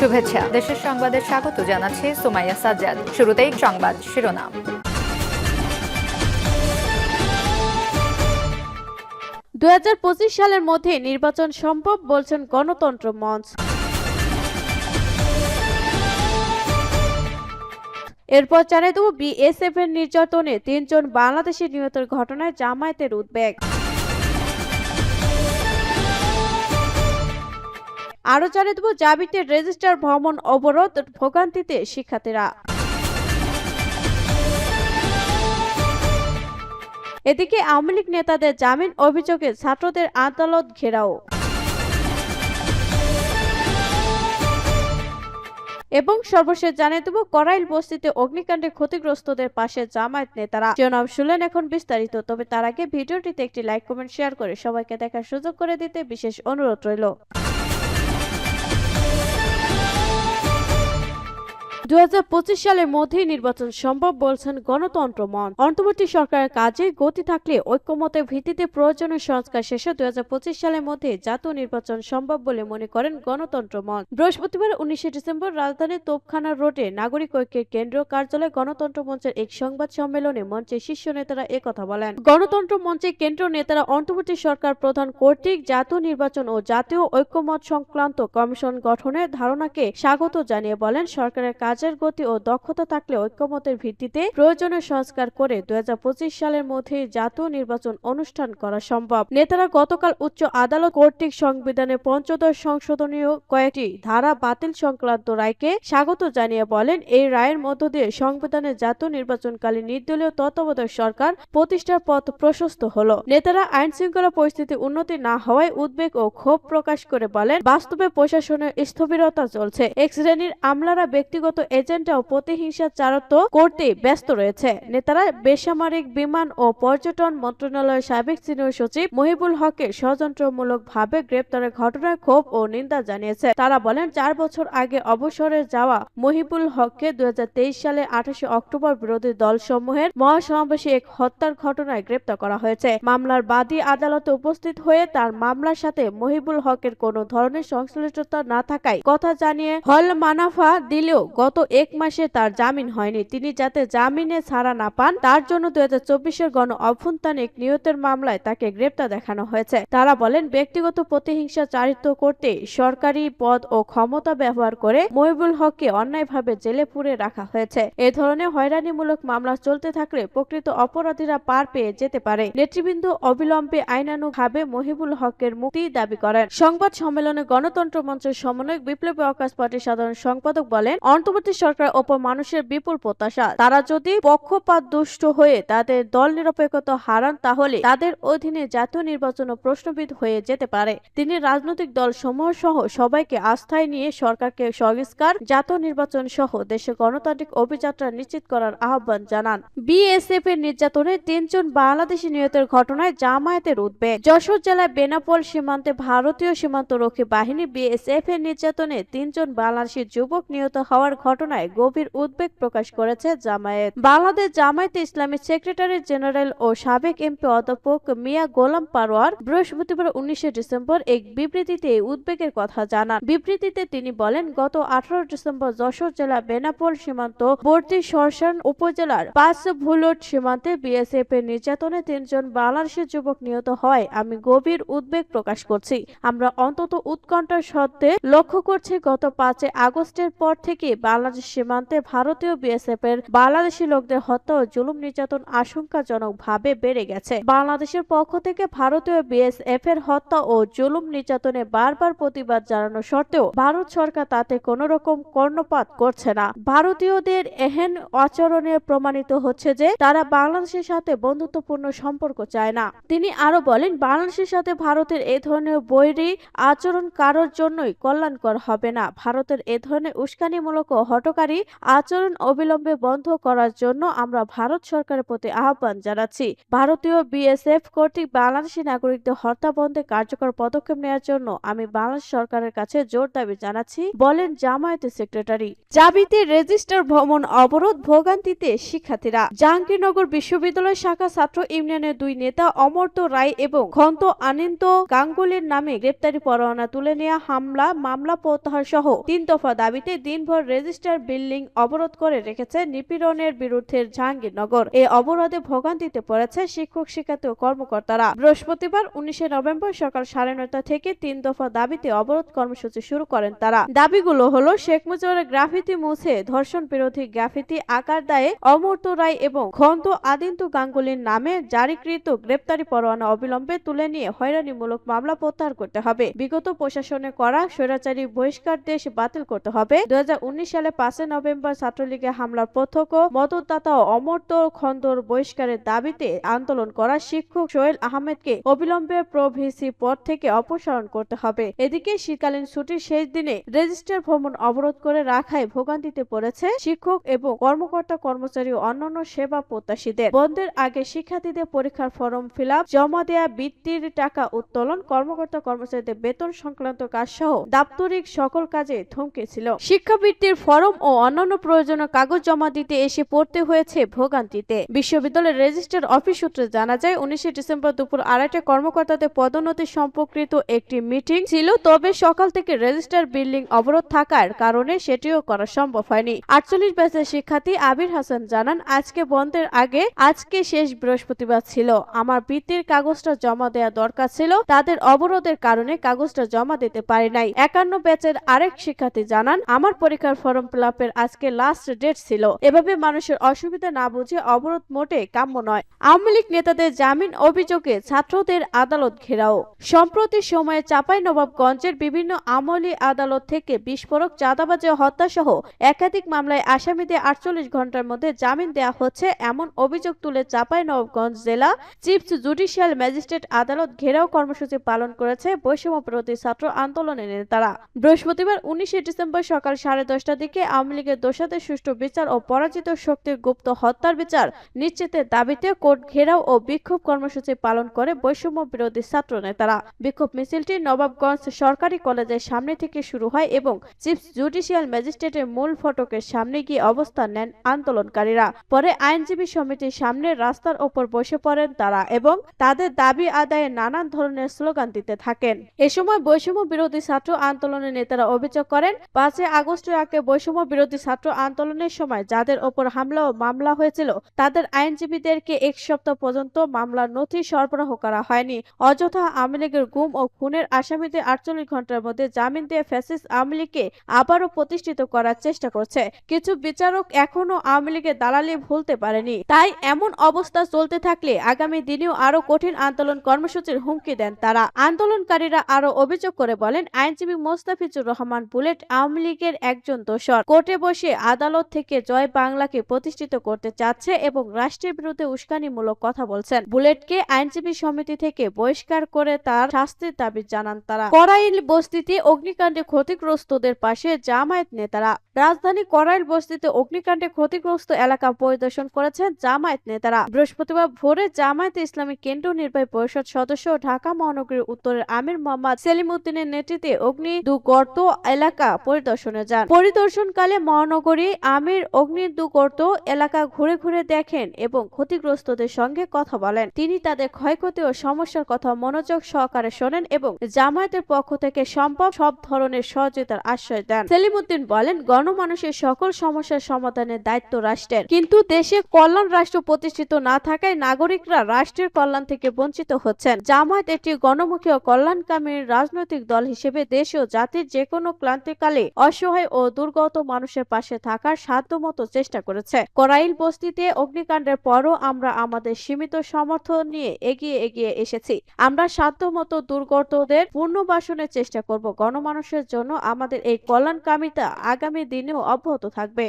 শুভেচ্ছা। দেশের সংবাদে স্বাগত জানাচ্ছি সুমাইয়া সাজ্জাদ। শুরুতেই সংবাদ শিরোনাম। দু সালের মধ্যে নির্বাচন সম্ভব বলছেন গণতন্ত্র মঞ্চ। এরপর জানিয়ে দেব বিএসএফ এর নির্যাতনে তিনজন বাংলাদেশি নিহতের ঘটনায় জামায়াতের উদ্বেগ। আরও জানিয়ে দেব জাবিতের রেজিস্টার ভ্রমণ অবরোধ ভোগান্তিতে শিক্ষার্থীরা। এদিকে আওয়ামী লীগ নেতাদের জামিন অভিযোগে ছাত্রদের আদালত ঘেরাও। এবং সর্বশেষ জানিয়ে দেব, করাইল বস্তিতে অগ্নিকাণ্ডে ক্ষতিগ্রস্তদের পাশে জামায়াত নেতারা। জনাব শুনলেন এখন বিস্তারিত, তবে তার আগে ভিডিওটিতে একটি লাইক, কমেন্ট, শেয়ার করে সবাইকে দেখার সুযোগ করে দিতে বিশেষ অনুরোধ রইল। দুই হাজার পঁচিশ সালের মধ্যেই নির্বাচন সম্ভব বলছেন গণতন্ত্র মন। অন্তর্বর্তী সরকারের কাজে গতি থাকলে ঐক্যমতের ভিত্তিতে প্রয়োজনীয় সংস্কার শেষে দু সালের মধ্যে জাতীয় নির্বাচন সম্ভব বলে মনে করেন গণতন্ত্র মন। বৃহস্পতিবার উনিশে ডিসেম্বর রাজধানীর তোপখানা রোডে নাগরিক ঐক্যের কেন্দ্রীয় কার্যালয়ে গণতন্ত্র মঞ্চের এক সংবাদ সম্মেলনে মঞ্চের শীর্ষ নেতারা একথা বলেন। গণতন্ত্র মঞ্চের কেন্দ্রীয় নেতারা অন্তর্বর্তী সরকার প্রধান কর্তৃক জাতীয় নির্বাচন ও জাতীয় ঐক্যমত সংক্রান্ত কমিশন গঠনের ধারণাকে স্বাগত জানিয়ে বলেন সরকারের কাজের গতি ও দক্ষতা থাকলে ঐক্যমতের ভিত্তিতে প্রয়োজনীয় সংস্কার করে দু সালের মধ্যে জাতীয় নির্বাচন অনুষ্ঠান করা সম্ভব। নেতারা গতকাল উচ্চ আদালত কর্তৃক সংবিধানে পঞ্চদশ সংশোধনীয় কয়েকটি ধারা বাতিল সংক্রান্ত রায়কে স্বাগত জানিয়ে বলেন, এই রায়ের মধ্য দিয়ে সংবিধানে জাতীয় নির্বাচনকালীন নির্দলীয় তত্ত্বাবধায়ক সরকার প্রতিষ্ঠার পথ প্রশস্ত হলো। নেতারা আইন শৃঙ্খলা পরিস্থিতি উন্নতি না হওয়ায় উদ্বেগ ও ক্ষোভ প্রকাশ করে বলেন, বাস্তবে প্রশাসনের স্থবিরতা চলছে। এক শ্রেণির আমলারা ব্যক্তিগত এজেন্ডা ও প্রতিহিংসাচারত্ব করতে ব্যস্ত রয়েছে। নেতারা বেসামরিক বিমান ও পর্যটন মন্ত্রণালয়ের সাবেক সিনিয়র সচিব মহিবুল হকের ষড়যন্ত্রমূলক ভাবে গ্রেপ্তারের ঘটনায় ক্ষোভ ও নিন্দা জানিয়েছে। তারা বলেন, চার বছর আগে অবসরে যাওয়া মহিবুল হককে দুই সালে আঠাশে অক্টোবর বিরোধী দলসমূহের মহাসমাবেশে এক হত্যার ঘটনায় গ্রেপ্তার করা হয়েছে। মামলার বাদী আদালতে উপস্থিত হয়ে তার মামলার সাথে মহিবুল হকের কোনো ধরনের সংশ্লিষ্টতা না থাকায় কথা জানিয়ে হল মানাফা দিলেও গত এক মাসে তার জামিন হয়নি। তিনি যাতে জামিনে ছাড়া না পান, তার জন্য দুই হাজার চব্বিশের গণ অভ্যন্তানিক নিহতের মামলায় তাকে গ্রেপ্তার দেখানো হয়েছে। তারা বলেন, ব্যক্তিগত প্রতিহিংসা চারিত্র করতে সরকারি পদ ও ক্ষমতা ব্যবহার করে মহিবুল হককে অন্যায়ভাবে জেলে পুরে রাখা হয়েছে। এ ধরনের হয়রানিমূলক মামলা চলতে থাকলে প্রকৃত অপরাধীরা পার পেয়ে যেতে পারে। নেতৃবৃন্দ অবিলম্বে আইনানুগভাবে মহিবুল হকের মুক্তি দাবি করেন। সংবাদ সম্মেলনে গণতন্ত্র মঞ্চের সমন্বয়ক বিপ্লবী অকাশ পার্টির সাধারণ সম্পাদক বলেন অন্তর্বর্তী সরকার ওপর মানুষের বিপুল প্রত্যাশা। তারা যদি পক্ষপাত দুষ্ট হয়ে তাদের দল নিরপেক্ষতা হারান, তাহলে তাদের অধীনে জাতীয় নির্বাচন প্রশ্নবিদ হয়ে যেতে পারে। তিনি রাজনৈতিক দল সমূহ সহ সবাইকে আস্থায় নিয়ে সরকারকে সংস্কার, জাতীয় নির্বাচন সহ দেশে গণতান্ত্রিক অভিযাত্রা নিশ্চিত করার আহ্বান জানান। বিএসএফ এর নির্যাতনে তিনজন বাংলাদেশি নিহতের ঘটনায় জামায়াতের উদ্বেগ। যশোর জেলায় বেনাপোল সীমান্তে ভারতীয় সীমান্তরক্ষী বাহিনী বিএসএফ এর নির্যাতনে তিনজন বাংলাদেশি যুবক নিহত হওয়ার ঘটনায় গভীর উদ্বেগ প্রকাশ করেছে জামায়াত। বাংলাদেশ জামায়াতে ইসলামী সেক্রেটারি জেনারেল ও সাবেক এমপি অধ্যাপক মিয়া গোলাম পারোয়ার বৃহস্পতিবার উনিশে ডিসেম্বর এক বিবৃতিতে উদ্বেগের কথা জানান। বিবৃতিতে তিনি বলেন, গত আঠারো ডিসেম্বর যশোর জেলা বেনাপোল সীমান্তবর্তী শর্ষণ উপজেলার পাঁচ ভুলট সীমান্তে বিএসএফ এর নির্যাতনে তিনজন বাংলাদেশের যুবক নিহত হয়। আমি গভীর উদ্বেগ প্রকাশ করছি। আমরা অন্তত উৎকণ্ঠার সত্ত্বে লক্ষ্য করছি, গত পাঁচে আগস্টের পর থেকে বাংলাদেশ সীমান্তে ভারতীয় বিএসএফ এর বাংলাদেশি লোকদের হত্যা ও জুলুম নির্যাতন আশঙ্কাজনক ভাবে বেড়ে গেছে। বাংলাদেশের পক্ষ থেকে ভারতীয় বিএসএফ এর হত্যা ও জুলুম নির্যাতনে বারবার প্রতিবাদ জানানো সত্ত্বেও ভারত সরকার তাতে কোনো রকম কর্ণপাত করছে না। ভারতীয়দের এহেন আচরণে প্রমাণিত হচ্ছে যে তারা বাংলাদেশের সাথে বন্ধুত্বপূর্ণ সম্পর্ক চায় না। তিনি আরও বলেন, বাংলাদেশের সাথে ভারতের এ ধরনের বৈরী আচরণ কারোর জন্যই কল্যাণকর হবে না। ভারতের এ ধরনের উস্কানিমূলক ও হটকারী আচরণ অবিলম্বে বন্ধ করার জন্য আমরা ভারত সরকারের প্রতি আহ্বান জানাচ্ছি। ভারতীয় বিএসএফ কর্তৃক বাংলাদেশি নাগরিকদের হত্যা বন্ধে কার্যকর পদক্ষেপ নেওয়ার জন্য আমি বাংলাদেশ সরকারের কাছে জোর দাবি জানাচ্ছি, বলেন জামায়াতের সেক্রেটারি। জাবিতে রেজিস্টার ভ্রমণ অবরোধ ভোগান্তিতে শিক্ষার্থীরা। জাহাঙ্গীরনগর বিশ্ববিদ্যালয় শাখা ছাত্র ইউনিয়নের দুই নেতা অমর্ত্য রায় এবং ঘন্ত আনন্দ গাঙ্গুলির নামে গ্রেপ্তারি পরোয়ানা তুলে নেওয়া হামলা, মামলা প্রত্যাহার সহ তিন দফা দাবিতে দিনভর রেজিস্টার বিল্ডিং অবরোধ করে রেখেছে নিপীড়নের বিরুদ্ধে জাহাঙ্গীরনগর। এই অবরোধে ভোগান্তিতে পড়েছে শিক্ষক, শিক্ষার্থী ও কর্মকর্তারা। বৃহস্পতিবার উনিশে নভেম্বর সকাল সাড়ে নয়টা থেকে তিন দফা দাবিতে অবরোধ কর্মসূচি শুরু করেন তারা। দাবিগুলো হলো, শেখ মুজিবের গ্রাফিতি মুছে, ধর্ষণ বিরোধী গ্রাফিতি আকার দায়ে অমর্ত্য রায় এবং ঘন্ত আদিন্তু গাঙ্গুলির নামে জারিকৃত গ্রেপ্তারি পরোয়ানা অবিলম্বে তুলে নিয়ে হয়রানিমূলক মামলা প্রত্যাহার করতে হবে। বিগত প্রশাসনে করা স্বৈরাচারী বহিষ্কার দেশ বাতিল করতে হবে। দু হাজার উনিশ সালে পাঁচই নভেম্বর ছাত্রলীগের হামলার প্রত্যক্ষ মদতদাতা ও অমর্ত্য খন্দর বহিষ্কারের দাবিতে আন্দোলন করা শিক্ষক সোহেল আহমেদকে অবিলম্বে প্রভিসি পদ থেকে অপসারণ করতে হবে। এদিকে শীতকালীন ছুটির শেষ দিনে রেজিস্টার ভ্রমণ অবরোধ করে রাখায় ভোগান্তিতে পড়েছে শিক্ষক এবং কর্মকর্তা, কর্মচারী ও অন্যান্য সেবা প্রত্যাশীদের। বন্ধের আগে শিক্ষার্থীদের পরীক্ষার ফর্ম ফিল জমা দেয়া, বৃত্তির টাকা উত্তোলন, কর্মকর্তা, কর্মচারীদের বেতন সংক্রান্ত কাজ সহ দাপ্তরিক সকল কাজে থমকে ছিল। শিক্ষাবৃত্তির ফর্ম ও অন্যান্য প্রয়োজনীয় কাগজ জমা দিতে এসে পড়তে হয়েছে ভোগান্তিতে। বিশ্ববিদ্যালয়ের রেজিস্টার অফিস সূত্রে জানা যায়, উনিশে ডিসেম্বর দুপুর আড়াইটা কর্মকর্তাদের পদোন্নতি সম্পর্কিত একটি মিটিং ছিল, তবে সকাল থেকে রেজিস্টার বিল্ডিং অবরোধ থাকার কারণে সেটিও করা সম্ভব হয়নি। আটচল্লিশ ব্যাচের শিক্ষার্থী আবির হাসান জানান, আজকে বন্ধের আগে, আজকে শেষ বৃহস্পতিবার ছিল। আমার বৃত্তির কাগজটা জমা দেওয়া দরকার ছিল, তাদের অবরোধের কারণে কাগজটা জমা দিতে পারি নাই। একান্ন ব্যাচের আরেক শিক্ষার্থী জানান, আমার পরীক্ষার ফর্ম ফিল আজকে লাস্ট ডেট ছিল। এভাবে মানুষের অসুবিধা না বুঝে অবরোধ মোটে কাম্য নয়। আওয়ামী লীগ নেতাদের জামিন অভিযোগে ছাত্রদের আদালত ঘেরাও। সম্প্রতি সময়ে চাপাই নবাবগঞ্জের বিভিন্ন আমলি আদালত থেকে বিস্ফোরক, চাঁদাবাজি ও হত্যা সহ একাধিক মামলায় আসামিদের আটচল্লিশ ঘণ্টার মধ্যে জামিন দেওয়া হচ্ছে এমন অভিযোগ তুলে চাপাই নবাবগঞ্জ জেলা চিফ জুডিশিয়াল ম্যাজিস্ট্রেট আদালত ঘেরাও কর্মসূচি পালন করেছে বৈষম্য বিরোধী ছাত্র আন্দোলনের নেতারা। বৃহস্পতিবার উনিশে ডিসেম্বর সকাল সাড়ে দশটার দিকে আওয়ামী লীগের দোষাদের সুষ্ঠু বিচার ও পরাজিত শক্তির গুপ্ত হত্যার বিচার নিশ্চিতের দাবিতে কোর্ট ঘেরাও ও বিক্ষোভ কর্মসূচি পালন করে বৈষম্য বিরোধী ছাত্র নেতারা বিক্ষোভ মিছিলটি নবাবগঞ্জ সরকারি কলেজের সামনে থেকে শুরু হয় এবং চিফ জুডিশিয়াল ম্যাজিস্ট্রেটের মূল ফটকের সামনে গিয়ে অবস্থান নেন আন্দোলনকারীরা। পরে আইনজীবী সমিতির সামনে রাস্তার ওপর বসে পড়েন তারা এবং তাদের দাবি আদায়ে নানান ধরনের স্লোগান দিতে থাকেন। এ সময় বৈষম্য বিরোধী ছাত্র আন্দোলনের নেতারা অভিযোগ করেন, পাঁচই আগস্টের আগে বৈষম্য বিরোধী ছাত্র আন্দোলনের সময় যাদের ওপর হামলা ও মামলা হয়েছিল, তাদের আইনজীবীদেরকে এক সপ্তাহ পর্যন্ত মামলার নথি সরবরাহ করা হয়নি। অযথা আওয়ামী লীগের গুম ও খুনের আসামিদের আটচল্লিশ ঘণ্টার মধ্যে জামিন দিয়ে ফ্যাসিস্ট আওয়ামী লীগকে আবারও প্রতিষ্ঠিত করার চেষ্টা করছে। কিছু বিচারক এখনও আওয়ামী লীগের দালালি ভুলতে পারেনি। তাই এমন অবস্থা চলতে থাকলে আগামী দিনেও আরও কঠিন আন্দোলন কর্মসূচির হুমকি দেন তারা। আন্দোলনকারীরা আরও অভিযোগ করে বলেন, আইনজীবী মোস্তাফিজুর রহমান বুলেট আওয়ামী লীগের একজন দোষর কোর্টে বসে আদালত থেকে জয় বাংলাকে প্রতিষ্ঠিত করতে চাচ্ছে এবং রাষ্ট্রের বিরুদ্ধে উস্কানিমূলক কথা বলছেন। বুলেটকে আইনজীবী সমিতি থেকে বহিষ্কার করে তার শাস্তির দাবি জানান তারা। করাইল বস্তিতে অগ্নিকাণ্ডে ক্ষতিগ্রস্তদের পাশে জামায়াত নেতারা রাজধানী করাইল বস্তিতে অগ্নিকাণ্ডে ক্ষতিগ্রস্ত এলাকা পরিদর্শন করেছেন জামায়াত নেতারা। বৃহস্পতিবার ভোরে জামায়াত ইসলামী কেন্দ্রীয় নির্বাহী পরিষদ সদস্য ঢাকা মহানগরীর উত্তরের আমির মোহাম্মদ সেলিম উদ্দিনের নেতৃত্বে অগ্নি দুগর্ত এলাকা পরিদর্শনে যান। পরিদর্শনকালে মহানগরী আমির অগ্নি দুগর্ত এলাকা ঘুরে ঘুরে দেখেন এবং ক্ষতিগ্রস্তদের সঙ্গে কথা বলেন। তিনি তাদের ক্ষয়ক্ষতি ও সমস্যার কথা মনোযোগ সহকারে শোনেন এবং জামায়াতের পক্ষ থেকে সম্ভব সব ধরনের সহযোগিতার আশ্রয় দেন। সেলিম উদ্দিন বলেন গণমানুষের সকল সমস্যার সমাধানের দায়িত্ব রাষ্ট্রের। কিন্তু দেশে কল্যাণ রাষ্ট্র প্রতিষ্ঠিত না থাকায় নাগরিকরা রাষ্ট্রের কল্যাণ থেকে বঞ্চিত হচ্ছেন। জামায়াত একটি গণমুখী ও কল্যাণকামী রাজনৈতিক দল হিসেবে দেশ ও জাতির যে কোনো ক্লান্তিকালে অসহায় ও দুর্গত মানুষের পাশে থাকার সাধ্যমতো চেষ্টা করেছে। করাইল বস্তিতে অগ্নিকাণ্ডের পরও আমরা আমাদের সীমিত সমর্থন নিয়ে এগিয়ে এগিয়ে এসেছি। আমরা সাধ্যমতো দুর্গতদের পুনর্বাসনের চেষ্টা করব। গণমানুষের জন্য আমাদের এই কল্যাণকামিতা আগামী দিনেও অব্যাহত থাকবে।